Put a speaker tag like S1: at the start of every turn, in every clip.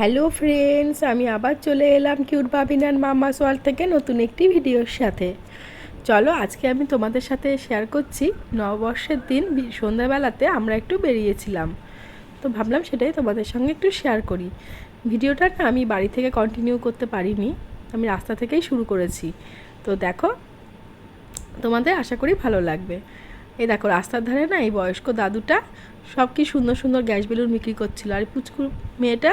S1: Hello friends, আমি আবার চলে এলাম কিউট বাবিনার মামা সোয়াল থেকে নতুন একটি ভিডিওর সাথে। চলো, আজকে আমি তোমাদের সাথে শেয়ার করছি, নববর্ষের দিন সন্ধ্যাবেলাতে আমরা একটু বেরিয়েছিলাম। তো ভাবলাম সেটাই তোমাদের সঙ্গে একটু শেয়ার করি। ভিডিওটা না আমি বাড়ি থেকে কন্টিনিউ করতে পারিনি, আমি রাস্তা থেকেই শুরু করেছি। তো দেখো, তোমাদের আশা করি ভালো লাগবে। এই দেখো, রাস্তার ধারে না এই বয়স্ক দাদুটা সব কি সুন্দর সুন্দর গ্যাস বেলুন বিক্রি করছিল। আর পুচকু মেয়েটা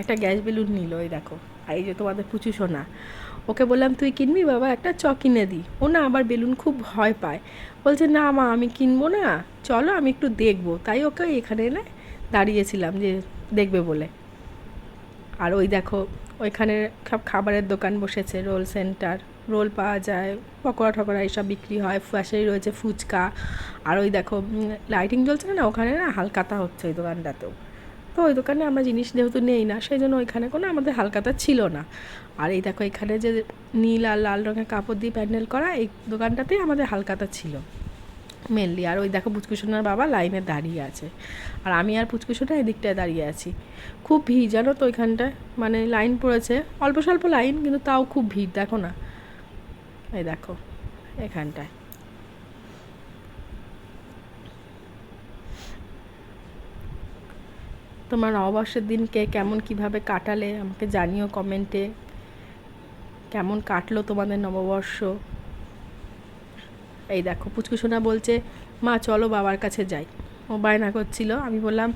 S1: একটা গ্যাস বেলুন নিল, এই দেখো। এই যে তোমাদের পুচু সোনা, ওকে বললাম, তুই কিনবি বাবা? একটা চ কিনে দিই ও না আবার বেলুন খুব ভয় পায়। বলছে, না মা, আমি কিনবো না। চলো, আমি একটু দেখব। তাই ওকে এখানে এনে দাঁড়িয়েছিলাম যে দেখবে বলে। আর ওই দেখো, ওইখানে সব খাবারের দোকান বসেছে, রোল সেন্টার। রোল পাওয়া যায়, পকোড়া টকোড়া এইসব বিক্রি হয়, পাশেই রয়েছে ফুচকা। আর ওই দেখো লাইটিং জ্বলছে না ওখানে না হালকাতা হচ্ছে ওই দোকানটাতেও। তো ওই দোকানে আমরা জিনিস যেহেতু নেই না সেই জন্য ওইখানে কোনো আমাদের হালকাতা ছিল না। আর এই দেখো, এখানে যে নীল আর লাল রঙের কাপড় দিয়ে প্যান্ডেল করা, এই দোকানটাতেই আমাদের হালকাতা ছিল। মেনলি আর ওই দেখো পুচকুসোনার বাবা লাইনে দাঁড়িয়ে আছে। আর আমি আর পুচকুসোনা এদিকটায় দাঁড়িয়ে আছি। খুব ভিড়, জানো তো ওইখানটায়? মানে লাইন পড়েছে, অল্প স্বল্প লাইন কিন্তু তাও খুব ভিড়, দেখো না। এই দেখো, এখানটায়। তোমার নববর্ষের দিনকে কেমন কীভাবে কাটালে আমাকে জানিও কমেন্টে। কেমন কাটলো তোমাদের নববর্ষ? এই দেখো পুচকুসোনা বলছে, মা, চলো বাবার কাছে যাই। ও বায়না করছিল, আমি বললাম,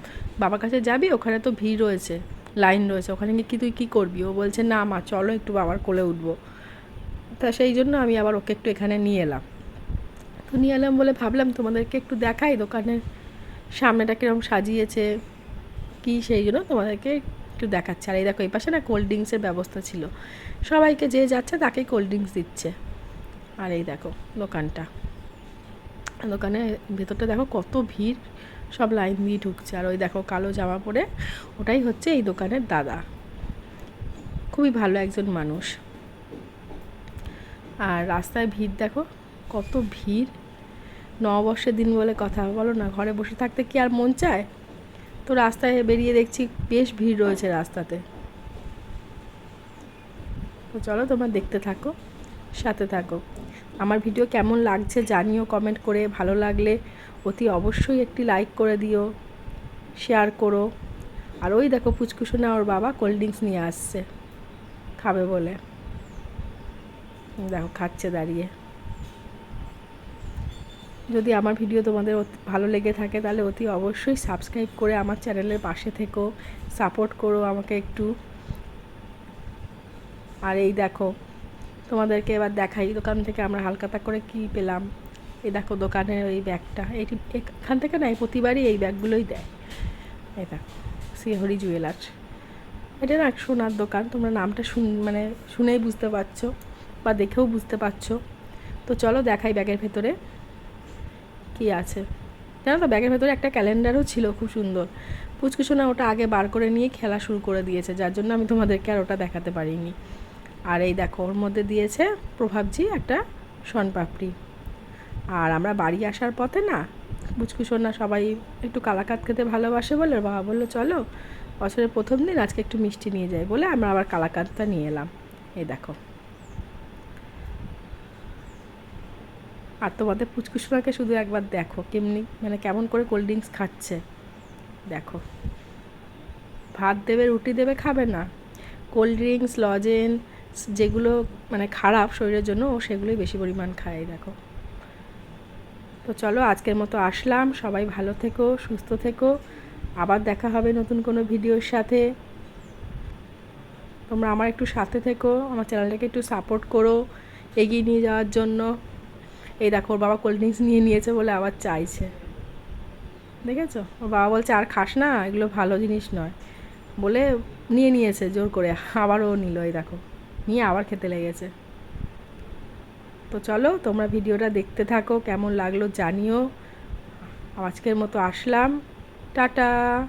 S1: বাবার কাছে যাবি? ওখানে তো ভিড় রয়েছে, লাইন রয়েছে, ওখানে গিয়ে কি তুই কী করবি? ও বলছে, না মা, চলো একটু বাবার কোলে উঠবো। তা সেই জন্য আমি আবার ওকে একটু এখানে নিয়ে এলাম। তো নিয়ে এলাম বলে ভাবলাম তোমাদেরকে একটু দেখাই দোকানের সামনেটা কীরকম সাজিয়েছে, কি সেই জন্য তোমাদেরকে একটু দেখাচ্ছে। আর এই দেখো, এই পাশে না কোল্ড ড্রিঙ্কসের ব্যবস্থা ছিল। সবাইকে যে যাচ্ছে তাকে কোল্ড ড্রিঙ্কস দিচ্ছে। আর এই দেখো দোকানটা। দোকানে ভেতরটা দেখো কত ভিড়, সব লাইন দিয়ে ঢুকছে। আর ওই দেখো কালো জামা পরে ওটাই হচ্ছে এই দোকানের দাদা। খুবই ভালো একজন মানুষ। আর রাস্তায় ভিড় দেখো, কত ভিড়। নববর্ষের দিন বলে কথা, বলো না, ঘরে বসে থাকতে কি আর মন চায়? তো রাস্তায় বেরিয়ে দেখছি বেশ ভিড় রয়েছে রাস্তাতে। তো চলো তোমরা দেখতে থাকো, সাথে থাকো। আমার ভিডিও কেমন লাগছে জানিও কমেন্ট করে, ভালো লাগলে অতি অবশ্যই একটি লাইক করে দিও শেয়ার করো। আর ওই দেখো পুচকুসোনা ওর বাবা কোল্ড ড্রিঙ্কস নিয়ে আসছে, খাবে বলে। দেখো, খাচ্ছে দাঁড়িয়ে। যদি আমার ভিডিও তোমাদের ভালো লেগে থাকে, তাহলে অতি অবশ্যই সাবস্ক্রাইব করে আমার চ্যানেলের পাশে থেকো সাপোর্ট করো আমাকে একটু। আর এই দেখো, তোমাদেরকে এবার দেখাই, দোকান থেকে আমরা হালকাতা করে কি পেলাম? এই দেখো, দোকানের ওই ব্যাগটা। এইটি এখান থেকে না প্রতিবারই এই ব্যাগগুলোই দেয়। এই দেখো, শ্রীহরি জুয়েলার্স এটা না সোনার দোকান, তোমরা নামটা শুন মানে শুনেই বুঝতে পারছ। বা দেখেও বুঝতে পারছ। তো চলো দেখাই ব্যাগের ভেতরে কি আছে। জানো তো ব্যাগের ভেতরে একটা ক্যালেন্ডারও ছিল খুব সুন্দর। পুচকুসোনা ওটা আগে বার করে নিয়ে খেলা শুরু করে দিয়েছে, যার জন্য আমি তোমাদেরকে আর ওটা দেখাতে পারিনি। আর এই দেখো, ওর মধ্যে দিয়েছে প্রভাবজি একটা শনপাপড়ি আর আমরা বাড়ি আসার পথে না পুচকুসোনা সবাই একটু কালাকাত খেতে ভালোবাসে বলে, বাবা বলল, চলো, বছরের প্রথম দিন আজকে একটু মিষ্টি নিয়ে যাই। বলে আমরা আবার কালাকাতটা নিয়ে এলাম। এই দেখো। আর তোমাদের পুচকুসোনাকে শুধু একবার দেখো, কেমনি মানে কেমন করে কোল্ড ড্রিঙ্কস খাচ্ছে। দেখো। ভাত দেবে, রুটি দেবে, খাবে না। কোল্ড ড্রিঙ্কস লজেন যেগুলো মানে খারাপ শরীরের জন্য ও সেগুলোই বেশি পরিমাণ খায় দেখো। তো চলো, আজকের মতো আসলাম। সবাই ভালো থেকো, সুস্থ থেকো। আবার দেখা হবে নতুন কোনো ভিডিওর সাথে। তোমরা আমার একটু সাথে থেকো, আমার চ্যানেলটাকে একটু সাপোর্ট করো, এগিয়ে নিয়ে যাওয়ার জন্য। এই দেখো, ওর বাবা কোল্ড ড্রিঙ্কস নিয়ে নিয়েছে বলে আবার চাইছে। দেখেছ? ওর বাবা বলছে, আর খাস না, এগুলো ভালো জিনিস নয়। বলে নিয়ে নিয়েছে জোর করে, আবারও নিল, এই দেখো। নিয়ে আবার খেতে লেগেছে। তো চলো, তোমরা ভিডিওটা দেখতে থাকো, কেমন লাগল জানিও। আজকের মতো আসলাম। টাটা!